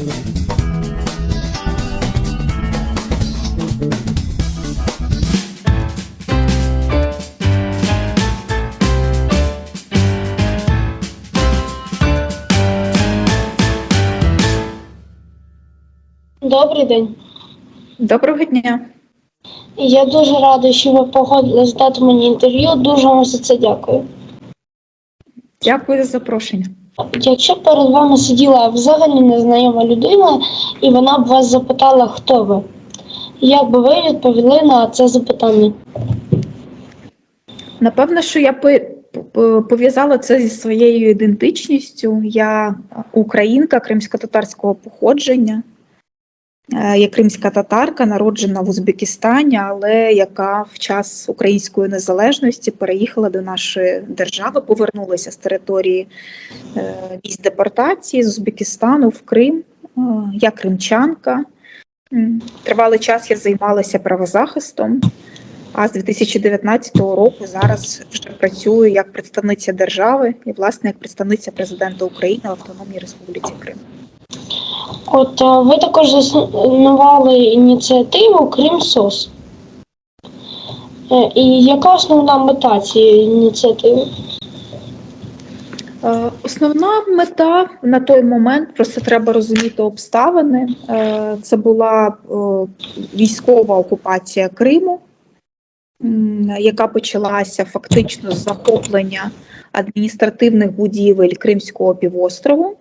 Добрий день. Доброго дня. Я дуже радий, що ви погодились дати мені інтерв'ю. Дуже вам за це дякую. Дякую за запрошення. Якщо перед вами сиділа взагалі незнайома людина, і вона б вас запитала, хто ви, як би ви відповіли на це запитання? Напевно, що я пов'язала це зі своєю ідентичністю. Я українка кримсько-татарського походження. Е, Я кримська татарка, народжена в Узбекистані, але яка в час української незалежності переїхала до нашої держави, повернулася з території е, місць депортації з Узбекистану в Крим. Е, Я кримчанка. Тривалий час я займалася правозахистом. А з 2019 року зараз вже працюю як представниця держави і, власне, як представниця президента України в Автономній Республіці Крим. От е, ви також заснували ініціативу Крим СОС. Е, І яка основна мета цієї ініціативи? Е, Основна мета на той момент просто треба розуміти обставини. Це була військова окупація Криму, яка почалася фактично з захоплення адміністративних будівель Кримського півострову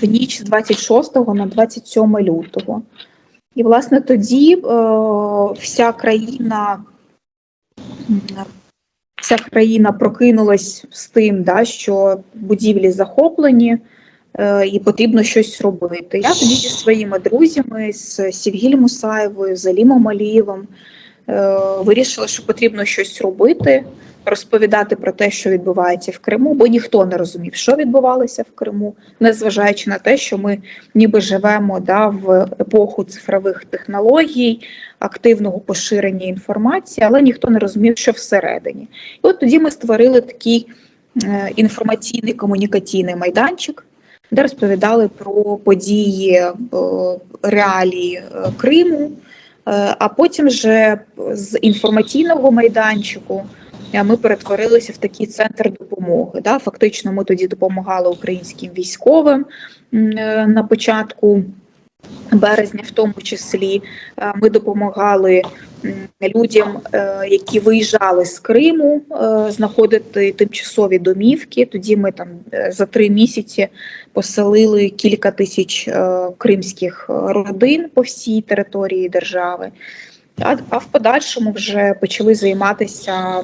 в ніч з 26 на 27 лютого. І, власне, тоді е, вся країна вся країна прокинулась з тим, да, що будівлі захоплені е, і потрібно щось робити. Я тоді зі своїми друзями, з Сівгіль Мусаєвою, з Алімом Алієвим, е, вирішила, що потрібно щось робити, розповідати про те, що відбувається в Криму, бо ніхто не розумів, що відбувалося в Криму, незважаючи на те, що ми ніби живемо да, в епоху цифрових технологій, активного поширення інформації, але ніхто не розумів, що всередині. І от тоді ми створили такий е, інформаційний комунікаційний майданчик, де розповідали про події е, реалії е, Криму. А потім вже з інформаційного майданчику ми перетворилися в такий центр допомоги. Да? Фактично, ми тоді допомагали українським військовим е, на початку березня, в тому числі. Е, Ми допомагали людям, е, які виїжджали з Криму, знаходити тимчасові домівки. Тоді ми там за три місяці поселили кілька тисяч кримських родин по всій території держави. А, в подальшому вже почали займатися е,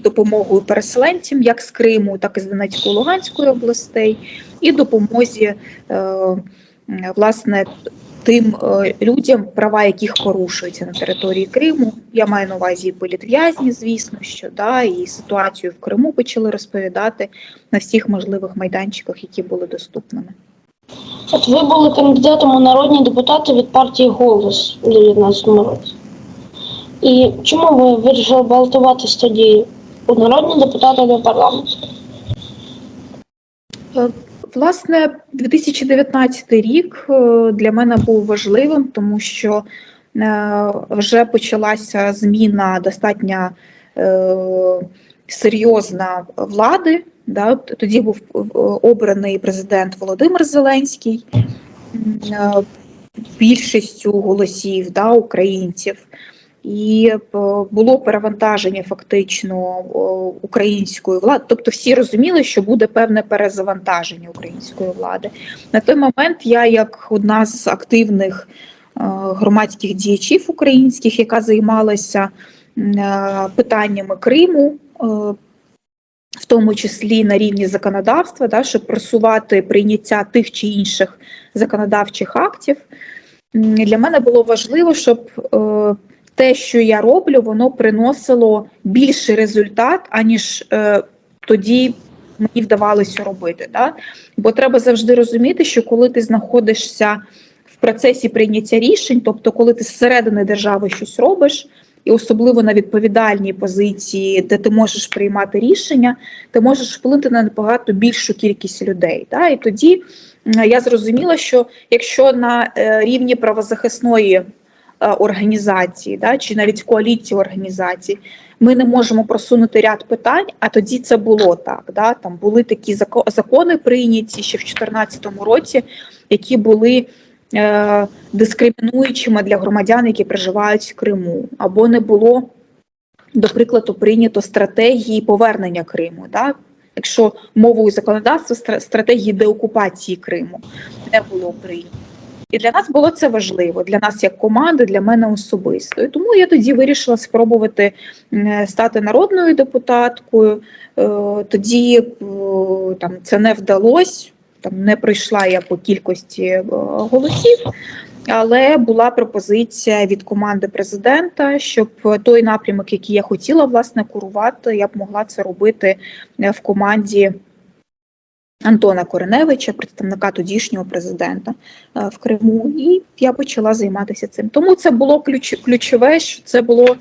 допомогою переселенцям, як з Криму, так і з Донецької Луганської областей, і допомозі е, власне тим е, людям, права яких порушуються на території Криму. Я маю на увазі і політв'язні, звісно, що да, і ситуацію в Криму почали розповідати на всіх можливих майданчиках, які були доступними. От ви були кандидатом у народні депутати від партії Голос у 2019 році. І чому ви вирішили балотуватись тоді у народні депутати до парламенту? Е, Власне, 2019 рік е, для мене був важливим, тому що е, вже почалася зміна достатньо серйозна влади. Тоді був обраний президент Володимир Зеленський більшістю голосів українців. І е, було перевантаження фактично о, української влади. Тобто всі розуміли, що буде певне перезавантаження української влади. На той момент я, як одна з активних е, громадських діячів українських, яка займалася е, питаннями Криму, е, в тому числі на рівні законодавства, да, щоб просувати прийняття тих чи інших законодавчих актів, для мене було важливо, щоб е, те, що я роблю, воно приносило більший результат, аніж е, тоді мені вдавалося робити. Да? Бо треба завжди розуміти, що коли ти знаходишся в процесі прийняття рішень, тобто коли ти зсередини держави щось робиш, і особливо на відповідальній позиції, де ти можеш приймати рішення, ти можеш вплинути на набагато більшу кількість людей. Да? І тоді я зрозуміла, що якщо на е, рівні правозахисної організації, да, чи навіть коаліції організацій, ми не можемо просунути ряд питань, а тоді це було так. Да? Там були такі зако- закони прийняті ще в 2014 році, які були е, дискримінуючими для громадян, які проживають в Криму, або не було, до прикладу, прийнято стратегії повернення Криму. Да? Якщо мовою законодавства стра- стратегії деокупації Криму не було прийнято. І для нас було це важливо, для нас як команди, для мене особисто. І тому я тоді вирішила спробувати стати народною депутаткою. Е, Тоді е, там це не вдалося, там не пройшла я по кількості е, голосів. Але була пропозиція від команди президента, щоб той напрямок, який я хотіла власне курувати, я б могла це робити в команді Антона Кореневича, представника тодішнього президента е, в Криму, і я почала займатися цим. Тому це було ключ, ключове, що це було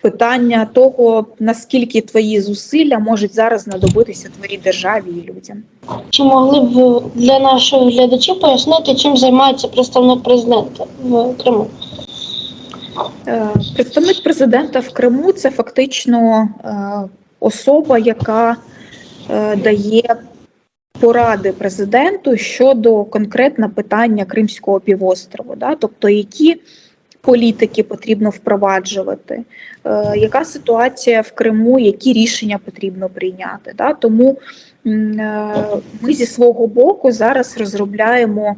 питання того, наскільки твої зусилля можуть зараз знадобитися твоїй державі і людям. Чи могли б для наших глядачів пояснити, чим займається представник президента в Криму? Е, Представник президента в Криму це фактично е, особа, яка дає поради президенту щодо конкретно питання Кримського півострову, да? тобто які політики потрібно впроваджувати, е, яка ситуація в Криму, які рішення потрібно прийняти. Да? Тому е, ми зі свого боку зараз розробляємо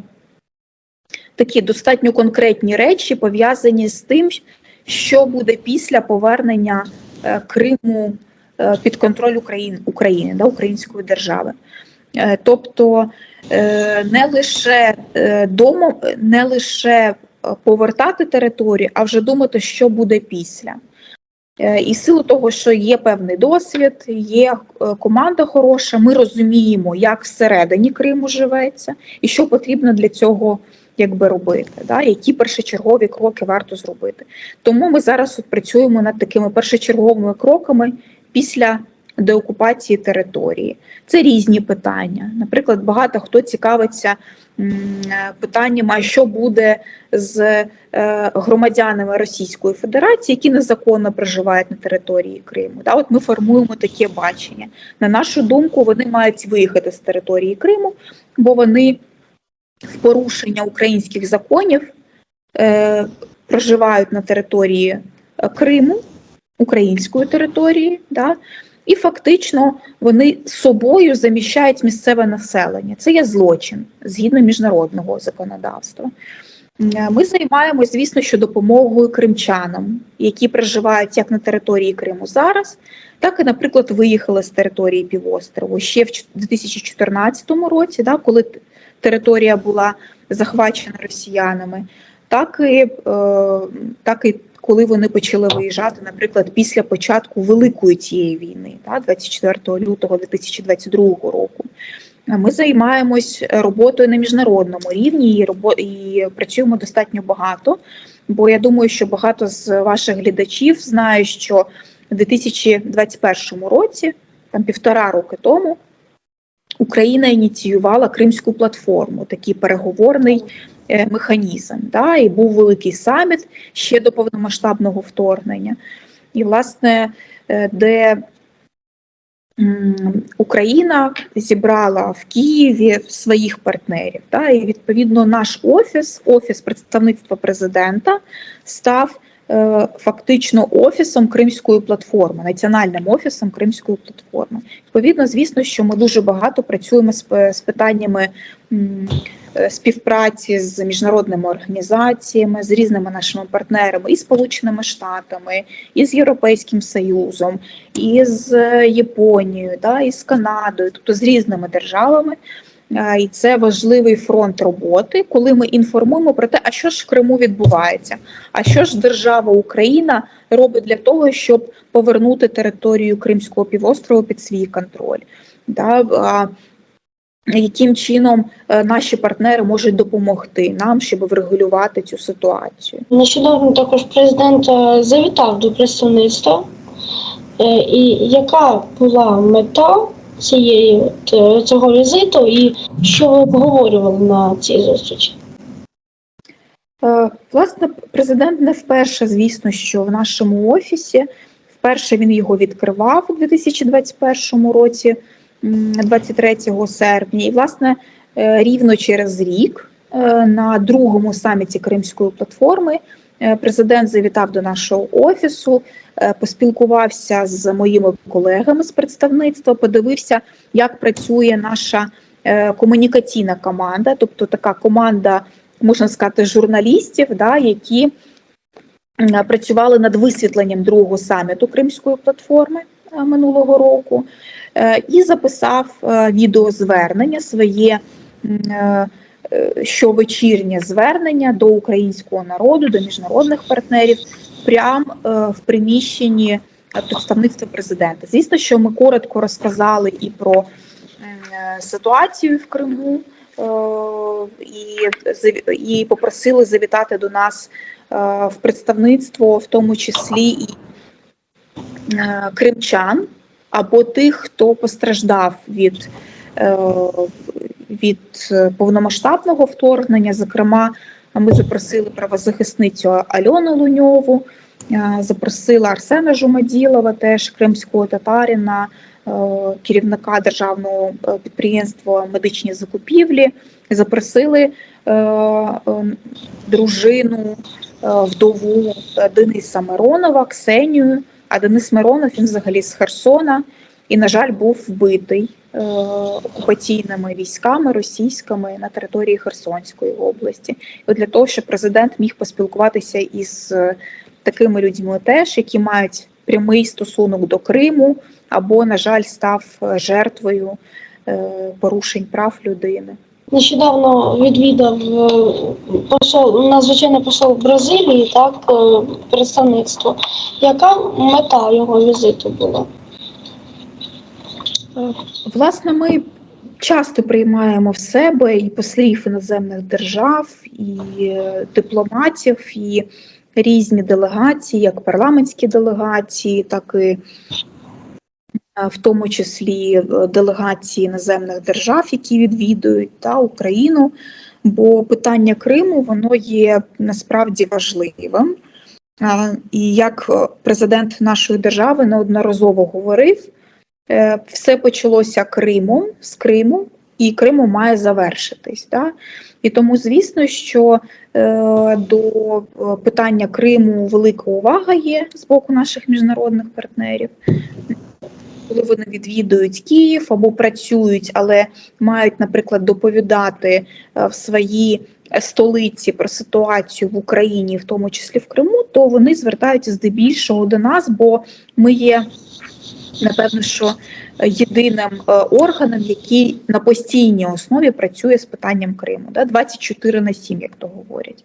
такі достатньо конкретні речі, пов'язані з тим, що буде після повернення е, Криму е, під контроль України, України да, української держави. Е, Тобто е, не лише е, не лише повертати територію, а вже думати, що буде після. І силу того, що є певний досвід, є команда хороша, ми розуміємо, як всередині Криму живеться, і що потрібно для цього якби робити, да, які першочергові кроки варто зробити. Тому ми зараз от працюємо над такими першочерговими кроками після деокупації території. Це різні питання. Наприклад, багато хто цікавиться питанням, а що буде з е, громадянами Російської Федерації, які незаконно проживають на території Криму. От ми формуємо таке бачення. На нашу думку, вони мають виїхати з території Криму, бо вони в порушення українських законів е, проживають на території е, Криму, української території, да, і фактично вони собою заміщають місцеве населення. Це є злочин згідно міжнародного законодавства. Е, Ми займаємось, звісно, що допомогою кримчанам, які проживають як на території Криму зараз, так і, наприклад, виїхали з території півострову ще в 2014 році, да, коли територія була захвачена росіянами, так і, е, так і коли вони почали виїжджати, наприклад, після початку великої цієї війни, да, 24 лютого 2022 року. Ми займаємось роботою на міжнародному рівні і, робо- і працюємо достатньо багато. Бо я думаю, що багато з ваших глядачів знають, що в 2021 році, там півтора роки тому, Україна ініціювала Кримську платформу, такий переговорний е, механізм. Да, і був великий саміт ще до повномасштабного вторгнення. І, власне, е, де Україна зібрала в Києві своїх партнерів. Да, і відповідно наш офіс, офіс представництва президента, став е, фактично офісом Кримської платформи, національним офісом Кримської платформи. Відповідно, звісно, що ми дуже багато працюємо з, питаннями. е, Співпраці з міжнародними організаціями, з різними нашими партнерами, і Сполученими Штатами, і з Європейським Союзом, і з е, Японією, да, і з Канадою, тобто з різними державами. І це важливий фронт роботи, коли ми інформуємо про те, а що ж в Криму відбувається, а що ж держава Україна робить для того, щоб повернути територію Кримського півострову під свій контроль. Да, яким чином е, наші партнери можуть допомогти нам, щоб врегулювати цю ситуацію. Нещодавно також президент е, завітав до представництва. Е, І яка була мета цієї е, цього візиту, і що ви обговорювали на цій зустрічі? Е, Власне, президент не вперше, звісно, що в нашому офісі. Вперше він його відкривав у 2021 році, 23 серпня. І, власне, е, рівно через рік на другому саміті Кримської платформи президент завітав до нашого офісу, е, поспілкувався з моїми колегами з представництва, подивився, як працює наша е, комунікаційна команда, тобто така команда можна сказати, журналістів, да, які працювали над висвітленням другого саміту Кримської платформи е, минулого року, е, і записав е, відеозвернення своє е, е, щовечірнє звернення до українського народу, до міжнародних партнерів, прямо в приміщенні е, представництва президента. Звісно, що ми коротко розказали і про е, ситуацію в Криму, е, і, і попросили завітати до нас е, в представництво, в тому числі і е, кримчан або тих, хто постраждав від, е, від е, повномасштабного вторгнення. Зокрема, ми запросили правозахисницю Альону Луньову, е, запросила Арсена Жумаділова, теж кримського татарина, е, керівника державного підприємства медичні закупівлі. Запросили е, е, дружину, вдову Дениса Миронова, Ксенію. А Денис Миронов він взагалі з Херсона і, на жаль, був вбитий окупаційними військами російськими на території Херсонської області. І для того, щоб президент міг поспілкуватися із е, такими людьми, теж які мають прямий стосунок до Криму, або, на жаль, став е, жертвою е, порушень прав людини. Нещодавно відвідав посол, надзвичайний посол Бразилії, так, представництво. Яка мета його візиту була? Е, Власне, ми часто приймаємо в себе і послів іноземних держав, і е, дипломатів, і різні делегації, як парламентські делегації, так і е, в тому числі делегації іноземних держав, які відвідують та Україну. Бо питання Криму воно є насправді важливим. І як президент нашої держави неодноразово говорив, Все почалося Кримом з Криму, і Криму має завершитись. Да? І тому, звісно, що е, до е, питання Криму велика увага є з боку наших міжнародних партнерів. Коли вони відвідують Київ або працюють, але мають, наприклад, доповідати е, в своїй столиці про ситуацію в Україні, в тому числі в Криму, то вони звертаються здебільшого до нас, бо ми є напевно, що єдиним е, органом, який на постійній основі працює з питанням Криму, да, 24 на 7, як то говорять.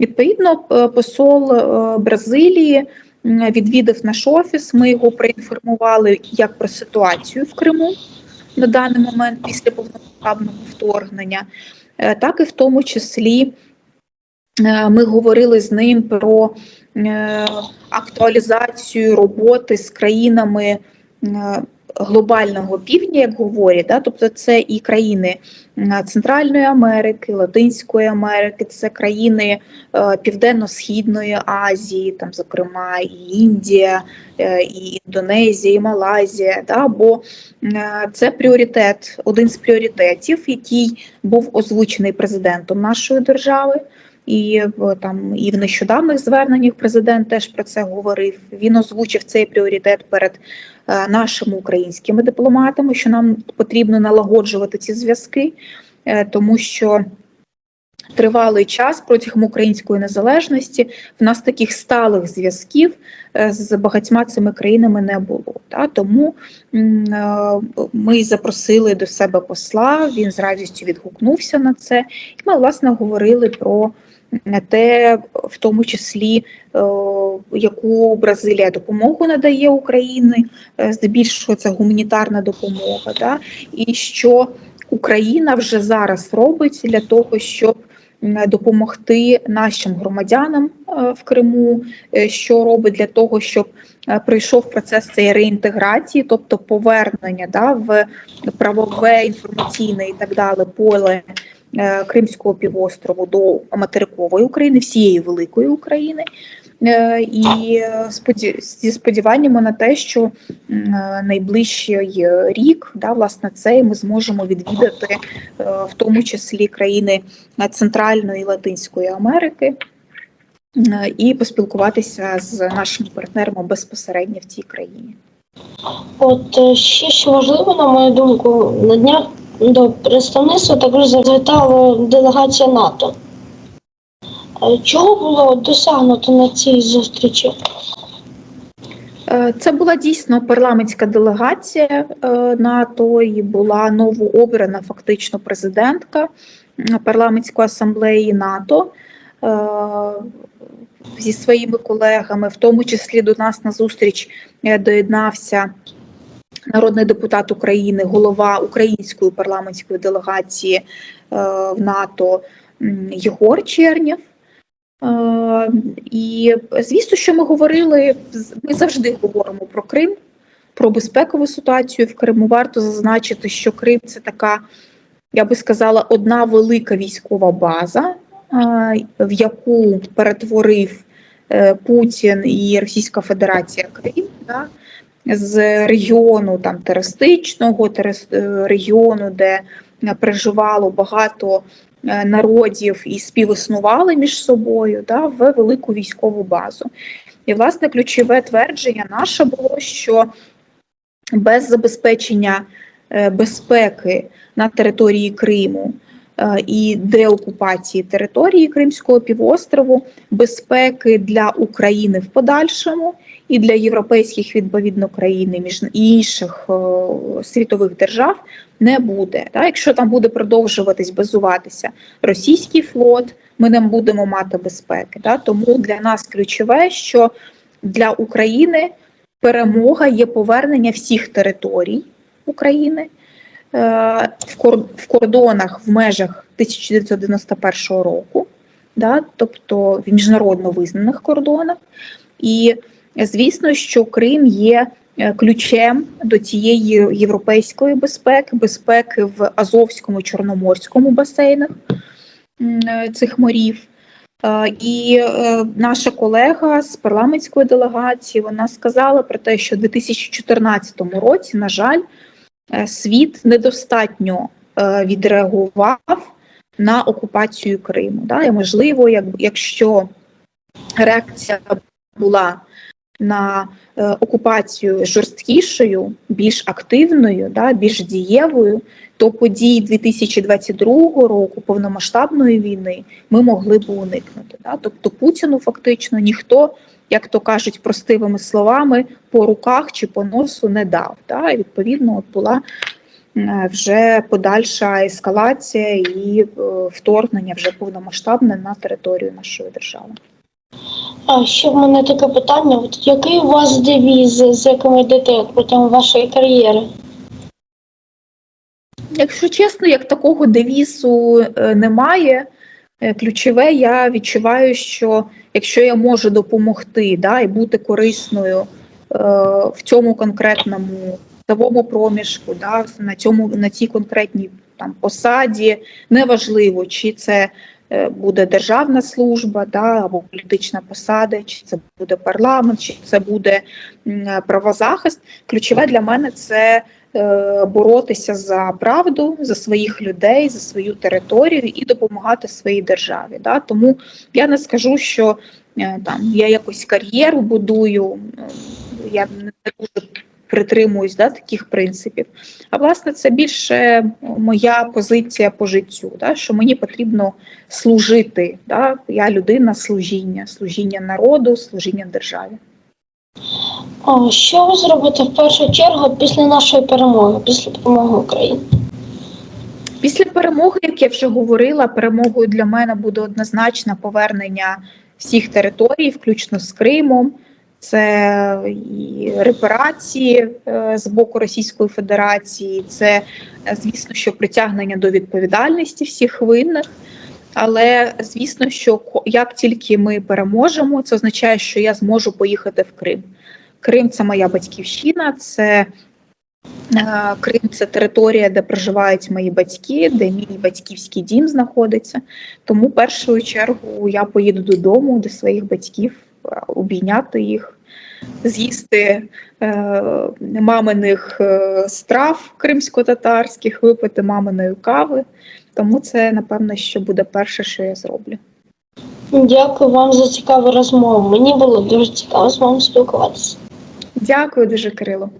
Відповідно, е, посол е, Бразилії відвідав наш офіс. Ми його проінформували як про ситуацію в Криму на даний момент після повномасштабного вторгнення, так і в тому числі ми говорили з ним про актуалізацію роботи з країнами глобального півдня, як говорять, да? тобто це і країни Центральної Америки, Латинської Америки, це країни е, Південно-Східної Азії, там, зокрема, і Індія, е, і Індонезія, і Малайзія. Да? Бо е, це пріоритет, один з пріоритетів, який був озвучений президентом нашої держави. І там і в нещодавних зверненнях президент теж про це говорив. Він озвучив цей пріоритет перед е, нашими українськими дипломатами, що нам потрібно налагоджувати ці зв'язки, е, тому що тривалий час протягом української незалежності в нас таких сталих зв'язків е, з багатьма цими країнами не було. Та тому ми запросили до себе посла. Він з радістю відгукнувся на це. І ми власне говорили про те, в тому числі, е, яку Бразилія допомогу надає Україні, е, здебільшого це гуманітарна допомога, да, і що Україна вже зараз робить для того, щоб допомогти нашим громадянам е, в Криму, що робить для того, щоб пройшов процес цієї реінтеграції, тобто повернення да, в правове, інформаційне і так далі поле Кримського півострову до материкової України, всієї великої України. Е, І е, зі сподіваннями на те, що е, найближчий рік, да, власне, цей ми зможемо відвідати, е, в тому числі країни е, Центральної Латинської Америки, е, і поспілкуватися з нашими партнерами безпосередньо в цій країні. От е, ще що важливо, на мою думку, на днях до представництва також завітала делегація НАТО. Чого було досягнуто на цій зустрічі? Е, Це була дійсно парламентська делегація е, НАТО і була новообрана фактично президентка парламентської асамблеї НАТО е, зі своїми колегами, в тому числі до нас на зустріч доєднався народний депутат України, голова української парламентської делегації е, в НАТО Єгор Чернєв. Е, І звісно, що ми говорили, ми завжди говоримо про Крим, про безпекову ситуацію в Криму. Варто зазначити, що Крим це така, я би сказала, одна велика військова база, е, в яку перетворив Путін і Російська Федерація Крим. Да? З регіону там терористичного, терес- регіону, де е, проживало багато е, народів і співіснували між собою да, в велику військову базу. І, власне, ключове твердження наше було, що без забезпечення е, безпеки на території Криму і деокупації території Кримського півострову, безпеки для України в подальшому і для європейських відповідно країн між інших е, світових держав не буде. Да? Якщо там буде продовжуватись базуватися російський флот, ми не будемо мати безпеки. Да? Тому для нас ключове, що для України перемога є повернення всіх територій України е, в кор- в кордонах в межах 1991 року, да? тобто в міжнародно визнаних кордонах. І звісно, що Крим є е, ключем до цієї європейської безпеки, безпеки в Азовському Чорноморському басейнах е, цих морів. Е, І наша колега з парламентської делегації вона сказала про те, що у 2014 році, на жаль, світ недостатньо е, відреагував на окупацію Криму. І можливо, як, якщо реакція була на е, окупацію жорсткішою, більш активною, більш дієвою, то подій 2022 року повномасштабної війни ми могли б уникнути. Тобто Путіну фактично ніхто, як то кажуть, простивими словами, по руках чи по носу не дав. Да? І відповідно от була е, вже подальша ескалація і е, вторгнення вже повномасштабне на територію нашої держави. А ще в мене таке питання: от який у вас девіз, з яким йдете протягом вашої кар'єри? Якщо чесно, як такого девізу е, немає. Е, Ключове, я відчуваю, що якщо я можу допомогти да, і бути корисною е, в цьому конкретному часовому проміжку, да, на цьому на цій конкретній там посаді, неважливо, чи це е, буде державна служба, да, або політична посада, чи це буде парламент, чи це буде правозахист. Ключове для мене це боротися за правду, за своїх людей, за свою територію і допомагати своїй державі. Да? Тому я не скажу, що е, там я якось кар'єру будую, е, я не дуже притримуюсь да, таких принципів. А власне, це більше моя позиція по життю, да, що мені потрібно служити. Да? Я людина служіння, служіння народу, служіння державі. А що ви зробите в першу чергу після нашої перемоги, після перемоги України? Після перемоги, як я вже говорила, перемогою для мене буде однозначно повернення всіх територій, включно з Кримом. це і репарації е, з боку Російської Федерації, це, е, звісно, що притягнення до відповідальності всіх винних. Але звісно, що як тільки ми переможемо, це означає, що я зможу поїхати в Крим. Крим це моя батьківщина, це е, Крим це територія, де проживають мої батьки, де мій батьківський дім знаходиться. Тому в першу чергу я поїду додому до своїх батьків, е, обійняти їх, з'їсти е, маминих е, страв кримсько-татарських, випити маминої кави. Тому це, напевно, що буде перше, що я зроблю. Дякую вам за цікаву розмову. Мені було дуже цікаво з вами спілкуватися. Дякую дуже, Кирило.